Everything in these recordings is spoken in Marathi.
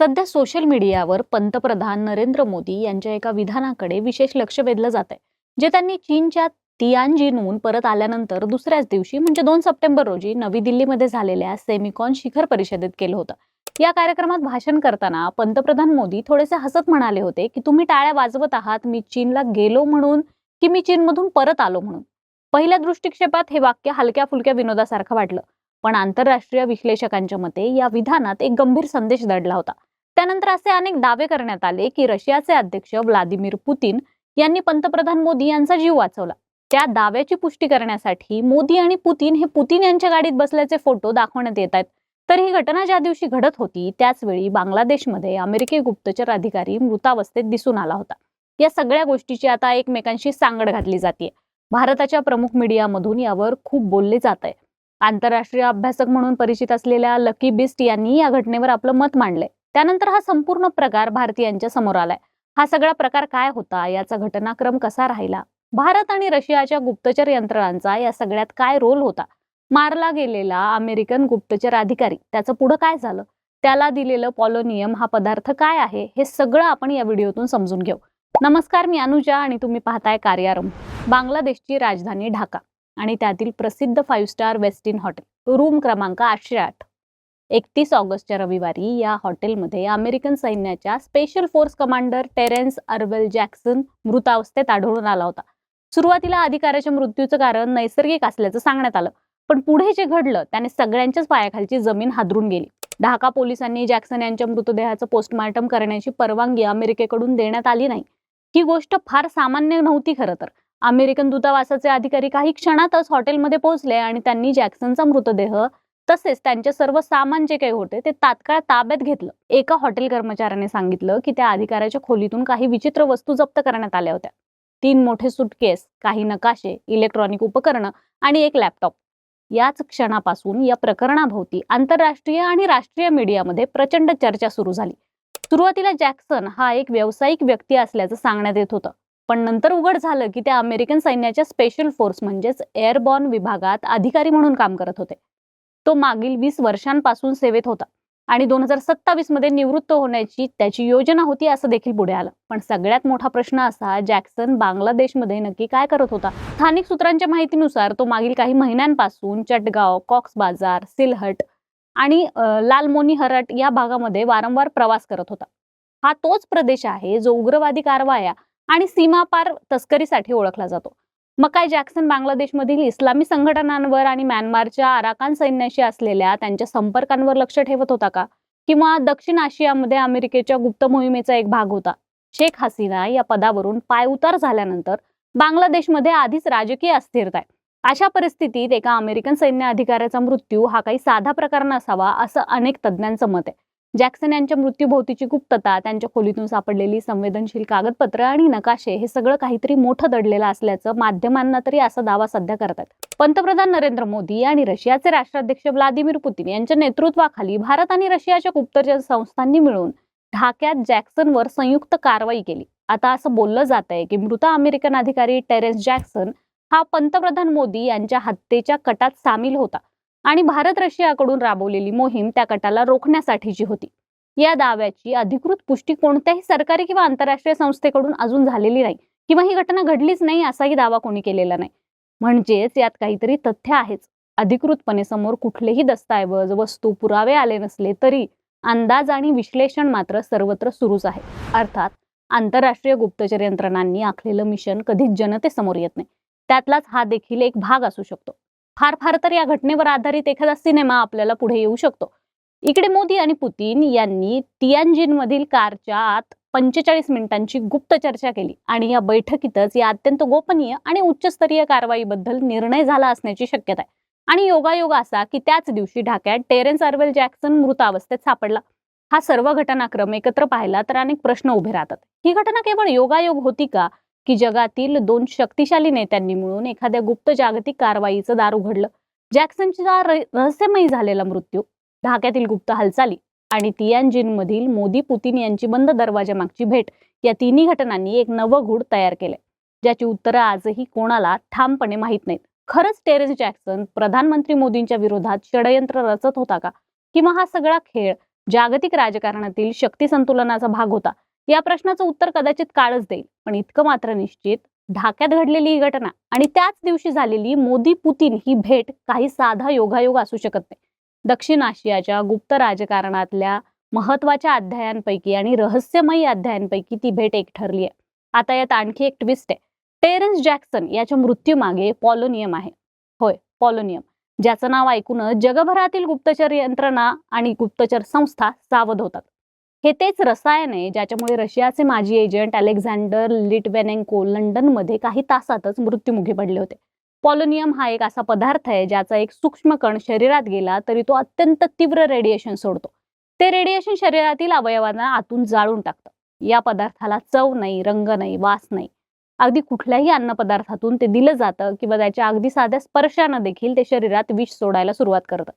सध्या सोशल मीडियावर पंतप्रधान नरेंद्र मोदी यांच्या एका विधानाकडे विशेष लक्ष वेधलं जात आहे जे त्यांनी चीनच्या तियानजीनहून परत आल्यानंतर दुसऱ्याच दिवशी म्हणजे दोन सप्टेंबर रोजी नवी दिल्लीमध्ये झालेल्या सेमिकॉन शिखर परिषदेत केलं होतं. या कार्यक्रमात भाषण करताना पंतप्रधान मोदी थोडेसे हसत म्हणाले होते की तुम्ही टाळ्या वाजवत आहात मी चीनला गेलो म्हणून की मी चीनमधून परत आलो म्हणून. पहिल्या दृष्टिक्षेपात हे वाक्य हलक्या फुलक्या विनोदासारखं वाटलं. पण आंतरराष्ट्रीय विश्लेषकांच्या मते या विधानात एक गंभीर संदेश दडला होता. त्यानंतर असे अनेक दावे करण्यात आले की रशियाचे अध्यक्ष व्लादिमीर पुतीन यांनी पंतप्रधान मोदी यांचा जीव वाचवला. त्या दाव्याची पुष्टी करण्यासाठी मोदी आणि पुतीन हे पुतीन यांच्या गाडीत बसल्याचे फोटो दाखवण्यात येत आहेत. तर ही घटना ज्या दिवशी घडत होती त्याच वेळी बांगलादेशमध्ये अमेरिकी गुप्तचर अधिकारी मृतावस्थेत दिसून आला होता. या सगळ्या गोष्टीची आता एकमेकांशी सांगड घातली जाते भारताच्या प्रमुख मीडियामधून यावर खूप बोलले जात आहे आंतरराष्ट्रीय अभ्यासक म्हणून परिचित असलेल्या लकी बिस्ट यांनी या घटनेवर आपलं मत मांडलंय. त्यानंतर हा संपूर्ण प्रकार भारतीयांच्या समोर आलाय. हा सगळा प्रकार काय होता? याचा घटनाक्रम कसा राहिला? भारत आणि रशियाच्या गुप्तचर यंत्रणांचा या सगळ्यात काय रोल होता? मारला गेलेला अमेरिकन गुप्तचर अधिकारी त्याचं पुढं काय झालं? त्याला दिलेलं पॉलोनियम हा पदार्थ काय आहे? हे सगळं आपण या व्हिडिओतून समजून घेऊ. नमस्कार मी अनुजा आणि तुम्ही पाहताय कार्यारंभ बांगलादेशची राजधानी ढाका. आणि त्यातील प्रसिद्ध five star Westin hotel room क्रमांक आठशे आठ. एकतीस ऑगस्टच्या रविवारी या हॉटेलमध्ये अमेरिकन सैन्याच्या special force commander Terrence Arvelle Jackson मृतावस्थेत आढळून आला होता. सुरुवातीला अधिकाऱ्याच्या मृत्यूचं कारण नैसर्गिक असल्याचं सांगण्यात आलं. पण पुढे जे घडलं त्याने सगळ्यांच्याच पायाखालची जमीन हादरून गेली. ढाका पोलिसांनी जॅक्सन यांच्या मृतदेहाचं पोस्टमॉर्टम करण्याची परवानगी अमेरिकेकडून देण्यात आली नाही. ही गोष्ट फार सामान्य नव्हती खरं तर. अमेरिकन दूतावासाचे अधिकारी काही क्षणातच हॉटेलमध्ये पोहोचले आणि त्यांनी जॅक्सनचा मृतदेह तसेच त्यांचे सर्व सामान जे काही होते ते तात्काळ ताब्यात घेतलं. एका हॉटेल कर्मचाऱ्याने सांगितलं की त्या अधिकाऱ्याच्या खोलीतून काही विचित्र वस्तू जप्त करण्यात आल्या होत्या. तीन मोठे सुटकेस काही नकाशे इलेक्ट्रॉनिक उपकरणं आणि एक लॅपटॉप. याच क्षणापासून या प्रकरणाभोवती आंतरराष्ट्रीय आणि राष्ट्रीय मीडियामध्ये प्रचंड चर्चा सुरू झाली. सुरुवातीला जॅक्सन हा एक व्यावसायिक व्यक्ती असल्याचं सांगण्यात येत होतं. पण नंतर उघड झालं की त्या अमेरिकन सैन्याच्या स्पेशल फोर्स म्हणजेच एअरबॉर्न विभागात अधिकारी म्हणून काम करत होते. तो मागील वीस वर्षांपासून सेवेत होता आणि दोन हजार सत्तावीसमध्ये निवृत्त होण्याची त्याची योजना होती असं देखील पुढे आलं. पण सगळ्यात मोठा प्रश्न असा जॅक्सन बांगलादेशमध्ये नक्की काय करत होता? स्थानिक सूत्रांच्या माहितीनुसार तो मागील काही महिन्यांपासून चटगाव कॉक्स बाजार सिलहट आणि लालमोनी हरट या भागामध्ये वारंवार प्रवास करत होता. हा तोच प्रदेश आहे जो उग्रवादी कारवाया आणि सीमापार तस्करीसाठी ओळखला जातो. मग काय जॅक्सन बांगलादेशमधील इस्लामी संघटनांवर आणि म्यानमारच्या आराकान सैन्याशी असलेल्या त्यांच्या संपर्कांवर लक्ष ठेवत होता का? किंवा दक्षिण आशियामध्ये अमेरिकेच्या गुप्त मोहिमेचा एक भाग होता? शेख हसीना या पदावरून पायउतार झाल्यानंतर बांगलादेशमध्ये आधीच राजकीय अस्थिरता आहे. अशा परिस्थितीत एका अमेरिकन सैन्य अधिकाऱ्याचा मृत्यू हा काही साधा प्रकार नसावा असं अनेक तज्ज्ञांचं मत आहे. जॅक्सन यांच्या मृत्यूभोवतीची गुप्तता त्यांच्या खोलीतून सापडलेली संवेदनशील कागदपत्र आणि नकाशे हे सगळं काहीतरी मोठं दडलेलं असल्याचं माध्यमांना तरी असा दावा सध्या करतात. पंतप्रधान नरेंद्र मोदी आणि रशियाचे राष्ट्राध्यक्ष व्लादिमीर पुतीन यांच्या नेतृत्वाखाली भारत आणि रशियाच्या गुप्तचर संस्थांनी मिळून ढाक्यात जॅक्सनवर संयुक्त कारवाई केली. आता असं बोललं जात आहे की मृत अमेरिकन अधिकारी टेरेन्स जॅक्सन हा पंतप्रधान मोदी यांच्या हत्येच्या कटात सामील होता. आणि भारत रशियाकडून राबवलेली मोहीम त्या कटाला रोखण्यासाठीची होती. या दाव्याची अधिकृत पुष्टी कोणत्याही सरकारी किंवा आंतरराष्ट्रीय संस्थेकडून अजून झालेली नाही किंवा ही घटना घडलीच नाही असाही दावा कोणी केलेला नाही. म्हणजेच यात काहीतरी तथ्य आहेच. अधिकृतपणे समोर कुठलेही दस्तऐवज वस्तू पुरावे आले नसले तरी अंदाज आणि विश्लेषण मात्र सर्वत्र सुरूच आहे. अर्थात आंतरराष्ट्रीय गुप्तचर यंत्रणांनी आखलेलं मिशन कधीच जनतेसमोर येत नाही. त्यातलाच हा देखील एक भाग असू शकतो. फार फार तर या घटनेवर आधारित एखादा सिनेमा आपल्याला पुढे येऊ शकतो. इकडे मोदी आणि पुतीन यांनी तियानजिन मधील कारच्या आत पंचेचाळीस मिनिटांची गुप्त चर्चा केली आणि या बैठकीतच या अत्यंत गोपनीय आणि उच्चस्तरीय कारवाईबद्दल निर्णय झाला असण्याची शक्यता आहे. आणि योगायोग असा की त्याच दिवशी ढाक्यात टेरेन्स अर्वेल जॅक्सन मृत अवस्थेत सापडला. हा सर्व घटनाक्रम एकत्र पाहिला तर अनेक प्रश्न उभे राहतात. ही घटना केवळ योगायोग होती का? की जगातील दोन शक्तिशाली नेत्यांनी मिळून एखाद्या गुप्त जागतिक कारवाईचं दार उघडलं. जॅक्सनचा रहस्यमयी झालेला मृत्यू ढाक्यातील गुप्त हालचाली आणि तियानजिन मधील मोदी पुतीन यांची बंद दरवाजा मागची भेट या तिन्ही घटनांनी एक नवं गूढ तयार केलंय. ज्याची उत्तरं आजही कोणाला ठामपणे माहीत नाहीत. खरंच टेरेस जॅक्सन प्रधानमंत्री मोदींच्या विरोधात षडयंत्र रचत होता का? किंवा हा सगळा खेळ जागतिक राजकारणातील शक्ती संतुलनाचा भाग होता? या प्रश्नाचं उत्तर कदाचित काळच देईल. पण इतकं मात्र निश्चित ढाक्यात घडलेली ही घटना आणि त्याच दिवशी झालेली मोदी पुतीन ही भेट काही साधा योगायोग असू शकत नाही. दक्षिण आशियाच्या गुप्त राजकारणातल्या महत्त्वाच्या अध्यायांपैकी आणि रहस्यमयी अध्यायांपैकी ती भेट एक ठरली आहे. आता यात आणखी एक ट्विस्ट आहे. टेरन्स जॅक्सन याच्या मृत्यूमागे पॉलोनियम आहे. होय पॉलोनियम. ज्याचं नाव ऐकूनच जगभरातील गुप्तचर यंत्रणा आणि गुप्तचर संस्था सावध होतात. हे तेच रसायन आहे ज्याच्यामुळे रशियाचे माजी एजंट अलेक्झांडर लिटवेनेंको लंडनमध्ये काही तासातच मृत्युमुखी पडले होते. पॉलोनियम हा एक असा पदार्थ आहे ज्याचा एक सूक्ष्म कण शरीरात गेला तरी तो अत्यंत तीव्र रेडिएशन सोडतो. ते रेडिएशन शरीरातील अवयवांना आतून जाळून टाकतं. या पदार्थाला चव नाही रंग नाही वास नाही. अगदी कुठल्याही अन्नपदार्थातून ते दिलं जातं किंवा त्याच्या अगदी साध्या स्पर्शानं देखील ते शरीरात विष सोडायला सुरुवात करतं.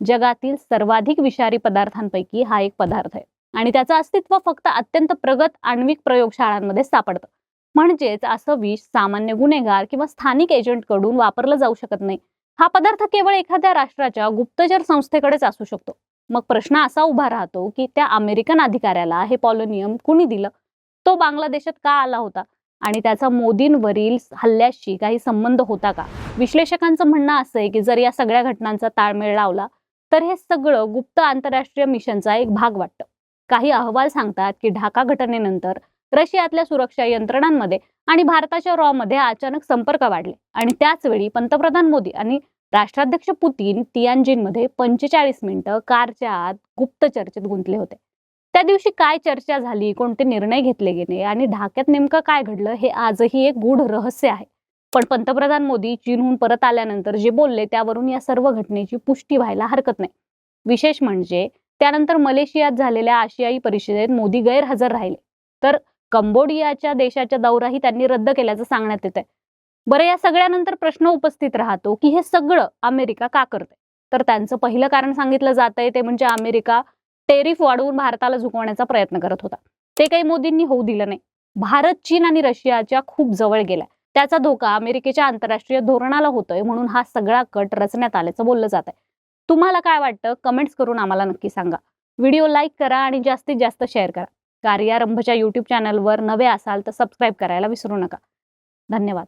जगातील सर्वाधिक विषारी पदार्थांपैकी हा एक पदार्थ आहे. आणि त्याचं अस्तित्व फक्त अत्यंत प्रगत आण्विक प्रयोगशाळांमध्ये सापडतं. म्हणजेच असं विष सामान्य गुन्हेगार किंवा स्थानिक एजंटकडून वापरलं जाऊ शकत नाही. हा पदार्थ केवळ एखाद्या राष्ट्राच्या गुप्तचर संस्थेकडेच असू शकतो. मग प्रश्न असा उभा राहतो की त्या अमेरिकन अधिकाऱ्याला हे पॉलोनियम कुणी दिलं? तो बांगलादेशात का आला होता? आणि त्याचा मोदींवरील हल्ल्याशी काही संबंध होता का? विश्लेषकांचं म्हणणं असं आहे की जर या सगळ्या घटनांचा ताळमेळ लावला तर हे सगळं गुप्त आंतरराष्ट्रीय मिशनचा एक भाग वाटतं. काही अहवाल सांगतात की ढाका घटनेनंतर रशियातल्या सुरक्षा यंत्रणांमध्ये आणि भारताच्या रॉ मध्ये अचानक संपर्क वाढले. आणि त्याच वेळी पंतप्रधान मोदी आणि राष्ट्राध्यक्ष पुतीन तियानजिनमध्ये पंचेचाळीस मिनिटं कारच्या आत गुप्त चर्चेत गुंतले होते. त्या दिवशी काय चर्चा झाली कोणते निर्णय घेतले गेले आणि ढाक्यात नेमकं काय घडलं हे आजही एक गूढ रहस्य आहे. पण पंतप्रधान मोदी चीनहून परत आल्यानंतर जे बोलले त्यावरून या सर्व घटनेची पुष्टी व्हायला हरकत नाही. विशेष म्हणजे त्यानंतर मलेशियात झालेल्या आशियाई परिषदेत मोदी गैरहजर राहिले. तर कंबोडियाच्या देशाच्या दौराही त्यांनी रद्द केल्याचं सांगण्यात येत आहे बरं या सगळ्यानंतर प्रश्न उपस्थित राहतो की हे सगळं अमेरिका का करते तर त्यांचं पहिलं कारण सांगितलं जात आहे ते म्हणजे अमेरिका टेरिफ वाढवून भारताला झुकवण्याचा प्रयत्न करत होता. ते काही मोदींनी होऊ दिलं नाही. भारत चीन आणि रशियाच्या खूप जवळ गेला त्याचा धोका अमेरिकेच्या आंतरराष्ट्रीय धोरणाला होतोय म्हणून हा सगळा कट रचण्यात आल्याचं बोललं जात आहे तुम्हाला काय वाटतं? कमेंट्स करून आम्हाला नक्की सांगा. व्हिडिओ लाईक करा आणि जास्तीत जास्त शेअर करा. कार्यारंभच्या यूट्यूब चॅनलवर नवे असाल तर सबस्क्राईब करायला विसरू नका. धन्यवाद.